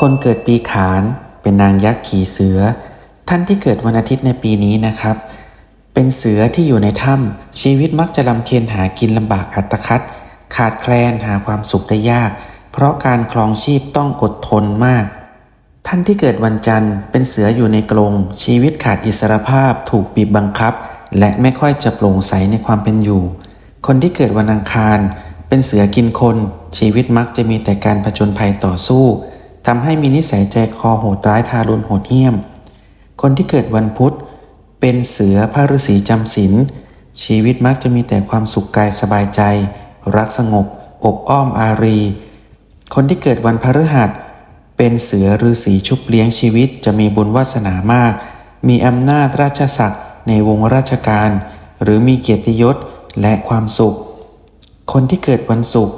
คนเกิดปีขานเป็นนางยักษ์ขี่เสือ ท่านที่เกิดวันอาทิตย์ในปีนี้นะครับ เป็นเสือที่อยู่ในถ้ำชีวิตมักจะลำเค็ญหากินลำบากอัตคัดขาดแคลนหาความสุขได้ยาก เพราะการครองชีพต้องอดทนมาก ท่านที่เกิดวันจันทร์เป็นเสืออยู่ในกรงชีวิตขาดอิสรภาพถูกบีบบังคับ และไม่ค่อยจะโปร่งใสในความเป็นอยู่ คนที่เกิดวันอังคาร เป็นเสือกินคน ชีวิตมักจะมีแต่การผจญภัยต่อสู้ ทำให้มีนิสัยใจคอโหดร้ายทารุณโหดเหี้ยม คนที่เกิดวันพุธ เป็นเสือพระฤาษีจำศีลชีวิตมักจะมีแต่ความสุขกายสบายใจ รักสงบ อบอ้อมอารี คนที่เกิดวันพฤหัส เป็นเสือฤาษีชุบเลี้ยงชีวิตจะมีบุญวาสนามาก มีอำนาจราชศักดิ์ในวงราชการ หรือมีเกียรติยศและความสุข คนที่เกิดวันศุกร์